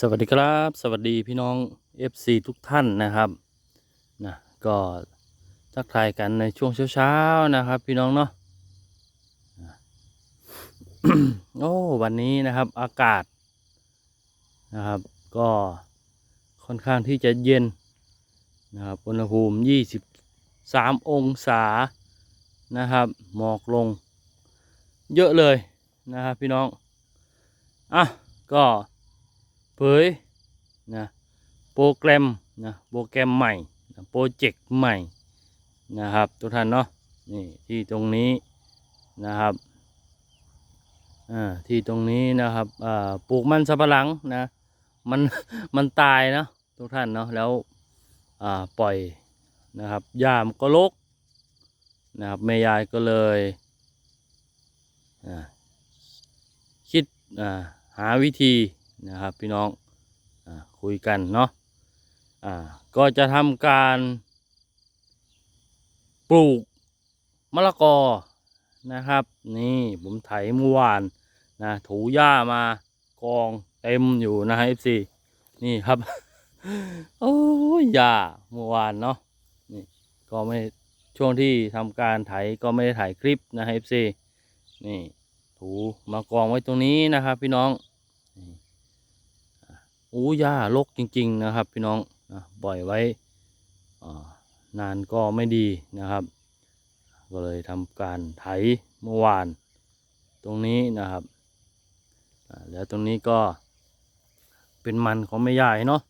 สวัสดีครับ สวัสดีพี่น้อง FC ทุกท่านนะครับนะก็ทักทายกันในช่วงเช้าๆนะครับ พี่น้องเนาะโอ้วันนี้นะครับอากาศนะครับ ก็ค่อนข้างที่จะเย็นนะครับอุณหภูมิ 23 องศานะครับหมอกลง เยอะเลยนะครับพี่น้องอะก็ เผยนะโปรแกรมนะโปรแกรมใหม่โปรเจกต์ใหม่นะครับทุกท่านเนาะนี่ที่ตรงนี้นะครับอ่าที่ตรงนี้นะครับอ่าปลูกมันสับปะหลังนะมันมันตายเนาะทุกท่านเนาะแล้วอ่าปล่อยนะครับหญ้ามนก็ลกนะครับแม่ยายก็เลยอ่าคิดอ่าหาวิธี นะครับพี่น้องอคุยกันเนาะอ่าก็จะทำการปลูกมะละกอนะครับ นี่ผมไถเมื่อวานนะถูหญ้ามากองเต็มอยู่นะฮะ FC นี่ครับโอ้ยหญ้าเมื่อวานเนาะนี่ก็ไม่ช่วงที่ทำการไถก็ไม่ได้ถ่ายคลิปนะฮะ FC นี่ถูมากองไว้ตรงนี้นะครับพี่น้อง อะอู้หญ้ารกจริง ๆ นะครับ พี่น้องนะปล่อยไว้นานก็ไม่ดีนะครับ ก็เลยทำการไถเมื่อวานตรงนี้นะครับแล้วตรงนี้ก็เป็นมันของแม่ยายเนาะ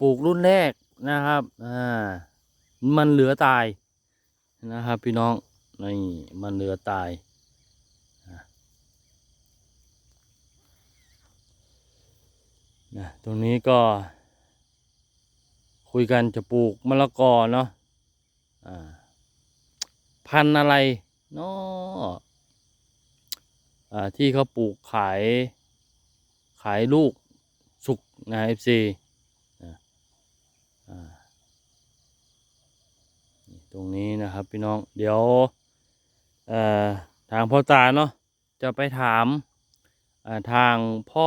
ปลูกรุ่นแรกนะครับอ่ามันเหลือตายนะครับ พี่น้องนี่มันเหลือตาย นะตรงนี้ก็ คุยกันจะปลูกมะละกอเนาะพันอะไรเนาะที่เขาปลูกขายขายลูกสุกนะเอฟซีตรงนี้นะครับพี่น้องเดี๋ยวทางพ่อตาเนาะจะไปถามทางพ่อ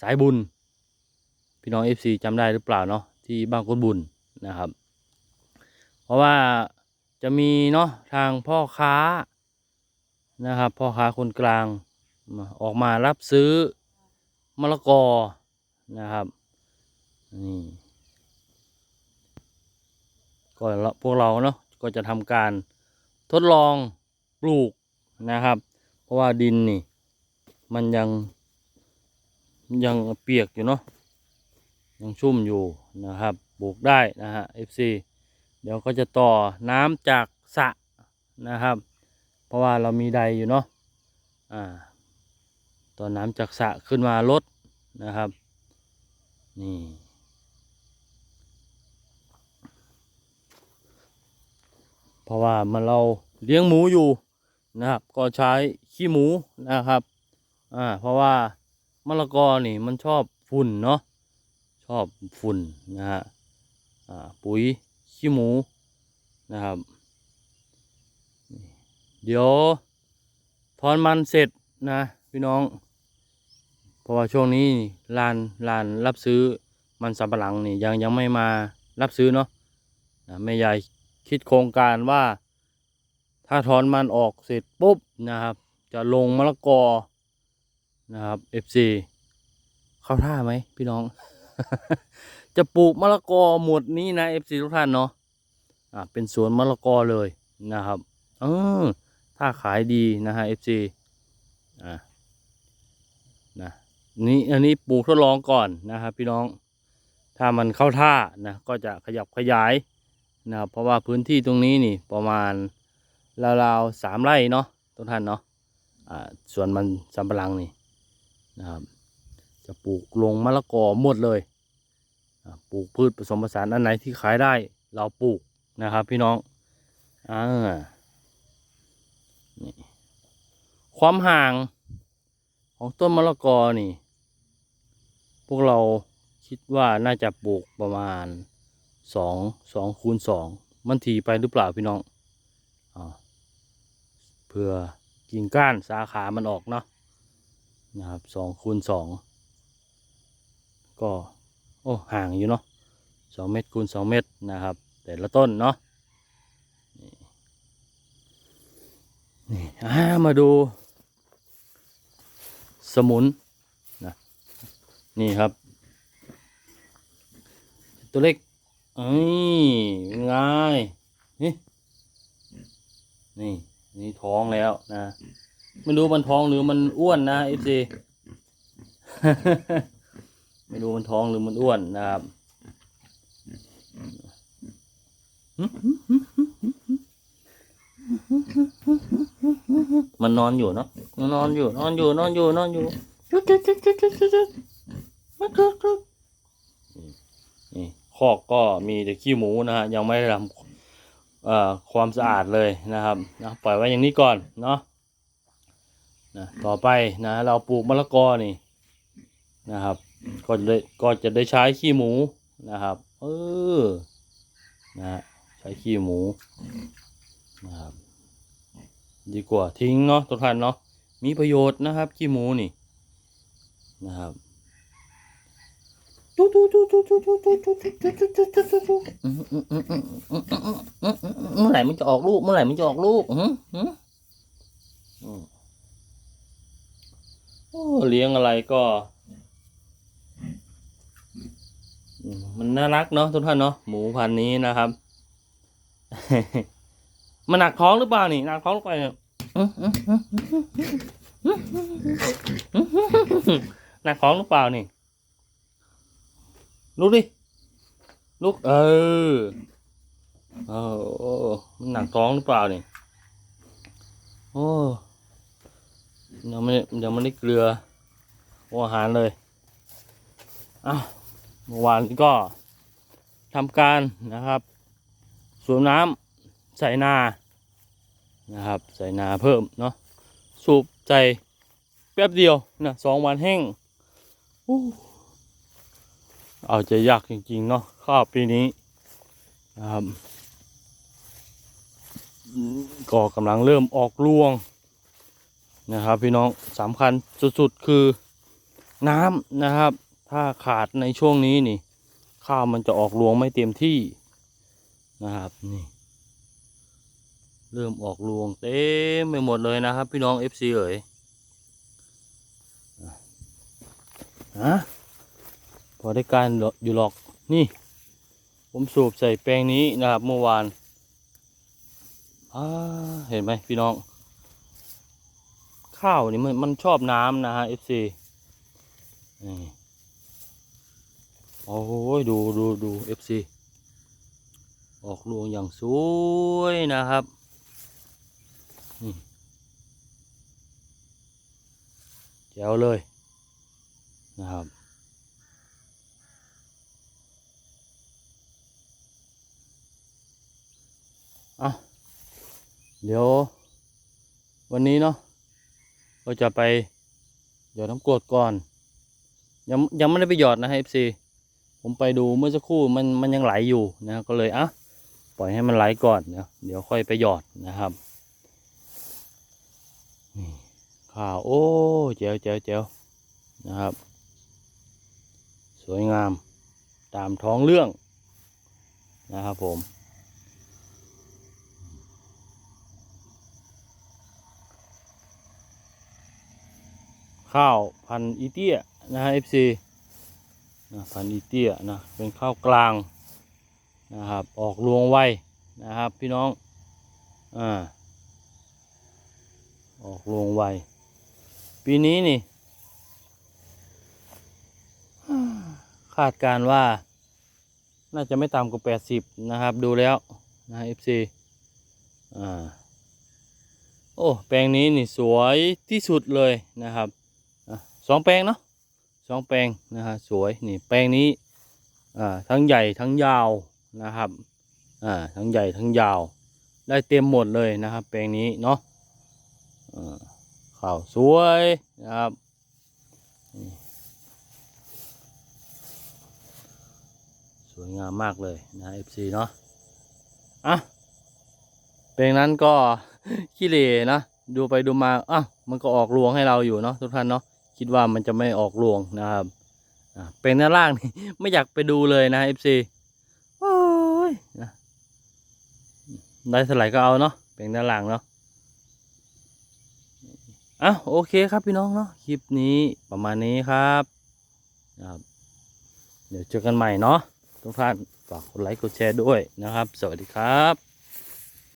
สายบุญ พี่น้อง FC จำได้หรือเปล่าเนาะที่บางกดบุญนะครับ เพราะว่าจะมีเนาะทางพ่อค้านะครับพ่อค้าคนกลางออกมารับซื้อมะละกอนะครับนี่ก็ละพวกเราเนาะก็จะทำการทดลองปลูกนะครับ เพราะว่าดินนี่ มันยังยังเปียกอยู่เนาะ ยังชุ่มอยู่นะครับปลูกได้นะฮะ FC เดี๋ยวก็จะต่อน้ำจากสระนะครับ เพราะว่าเรามีใดอยู่เนาะอ่าต่อน้ำจากสระขึ้นมาลดนะครับ นี่เพราะว่ามันเราเลี้ยงหมูอยู่นะครับ ก็ใช้ขี้หมูนะครับอ่าเพราะว่ามะละกอนี่มันชอบฝุ่นเนาะ ชอบฝุ่นนะฮะปุ๋ยขี้หมูนะครับเดี๋ยวทอนมันเสร็จนะพี่น้อง เพราะว่าช่วงนี้ลานลานรับซื้อมันสำปะหลังนี่ยังยังไม่มารับซื้อเนาะนะแม่ยายคิดโครงการว่า ถ้าถอนมันออกเสร็จปุ๊บนะครับ จะลงมะละกอนะครับ FC เข้าท่าไหมพี่น้อง จะปลูกมะละกอหมดนี้นะเอฟซีทุกท่านเนาะอ่าเป็นสวนมะละกอเลยนะครับเออถ้าขายดีนะฮะเอฟซีอ่านะนี่อันนี้ปลูกทดลองก่อนนะครับพี่น้อง ถ้ามันเข้าท่านะก็จะขยับขยายนะครับเพราะว่าพื้นที่ตรงนี้นี่ประมาณราวๆสามไร่เนาะทุกท่านเนาะอ่าสวนมันสำปะหลังนี่นะครับ จะปลูกลงมะละกอหมดเลยปลูกพืชผสมผสานอันไหนที่ขายได้เราปลูกนะครับ พี่น้องอ่านี่ความห่างของต้นมะละกอนี่ พวกเราคิดว่าน่าจะปลูกประมาณสองสองคูณสองมันถี่ไปหรือเปล่าพี่น้องอเพื่อกิ่งก้านสาขามันออกเนาะนะครับสองคูณสอง ก็ โอ้ห่างอยู่เนาะสองเมตรคูณสองเมตรนะครับ แต่ละต้นเนาะนี่ามาดู สมุนนะนี่ครับ ตัวเล็กเอ้ยเป็นไงนี่นี่นี่ท้องแล้วนะ ไม่รู้มันท้องหรือมันอ้วนนะเอฟซี ไม่รู้มันท้องหรือมันอ้วนนะครับมันนอนอยู่เนาะมันนอนอยู่ นอนอยู่ นอนอยู่ นอนอยู่จุ๊จุ๊จุ๊จุ๊จุ๊จุ๊จุ๊จุ๊จุ๊นี่คอกก็มีแต่ขี้หมูนะฮะยังไม่ได้ทำความสะอาดเลยนะครับนะปล่อยไว้อย่างนี้ก่อนเนาะนะต่อไปนะ เราปลูกมะละกอนี่นะครับ ก็จะได้ก็จะได้ใช้ขี้หมูนะครับ เออนะฮะใช้ขี้หมูนะครับดีกว่าทิ้งเนาะทุกท่านเนาะมีประโยชน์นะครับ ขี้หมูนี่นะครับเมื่อไหร่มันจะออกลูกเมื่อไหร่มันจะออกลูกอือืมอืมโอ้เลี้ยงอะไรก็อื มันน่ารักเนาะทุกท่านเนาะหมูพันนี้นะครับ มันหนักท้องหรือเปล่านี่หนักท้องหรือเปล่าเนี่ยหนักท้องหรือเปล่านี่ลุกดิลุกเออเออโอ้มันหนักท้องหรือเปล่านี่โอ้ยังไม่ยังไม่ได้เกลืออาหารเลยอ้าว เมื่อวานก็ทำการนะครับสูบน้ำใส่นานะครับใส่นาเพิ่มเนาะสูบใจแป๊บเดียวนะสองวันแห้งอู้เอาใจยากจริงๆเนาะข้าวปีนี้นะครับก็กำลังเริ่มออกรวงนะครับ พี่น้องสำคัญสุดๆคือน้ำนะครับ ถ้าขาดในช่วงนี้นี่ ข้าวมันจะออกรวงไม่เต็มที่นะครับนี่ เริ่มออกรวงเต็มไปหมดเลยนะครับ พี่น้อง FC เอ๋ยฮะพอได้การอยู่หรอกนี่ ผมสูบใส่แปลงนี้นะครับเมื่อวานอ่าเห็นไหมพี่น้อง ข้าวนี่มันมันชอบน้ำนะฮะ FC นี่ โอ้ยดูดูดู FC ออกรวงอย่างสวยนะครับนี่แจ๋วเลยนะครับอะเดี๋ยว วันนี้เนาะก็จะไปหยอดน้ำกรดก่อน ยังยังไม่ได้ไปหยอดนะฮะ FC ผมไปดูเมื่อสักครู่มันมันยังไหลอยู่นะ ก็เลยอะปล่อยให้มันไหลก่อนเดี๋ยวเดี๋ยวค่อยไปหยอดนะครับนี่ข้าวโอ้เจ๋วเจ๋วเจ๋วนะครับ สวยงามตามท้องเรื่องนะครับผมข้าวพันอีเตี้ยนะฮะ FC นะพันธุ์อีเตี้ยนะเป็นข้าวกลางนะครับออกรวงไวนะครับพี่น้องอ่าออกรวงไวปีนี้นี่คาดการว่าน่าจะไม่ต่ำกว่าแปดสิบนะครับ ดูแล้วนะ FC อ่าโอ้ แปลงนี้นี่สวยที่สุดเลยนะครับสองแปลงเนาะ สองแปลงนะฮะสวยนี่แปลงนี้อ่าทั้งใหญ่ทั้งยาวนะครับอ่าทั้งใหญ่ทั้งยาว ได้เต็มหมดเลยนะครับ แปลงนี้เนาะอ่ข่าวสวยนะครับสวยงามมากเลยนะ FC เนาะอะแปลงนั้นก็ขี้เหร่นะ ดูไปดูมาอะมันก็ออกรวงให้เราอยู่เนาะทุกท่านเนาะ คิดว่ามันจะไม่ออกรวงนะครับเป็นด้านล่างนี่ไม่อยากไปดูเลยนะ FC โอ้ยนะได้เท่าไหร่ก็เอาเนาะเป็นด้านล่างเนาะอะโอเคครับพี่น้องเนาะคลิปนี้ประมาณนี้ครับนะครับเดี๋ยวเจอกันใหม่เนาะทุกท่านฝากกดไลค์กดแชร์ด้วยนะครับ สวัสดีครับ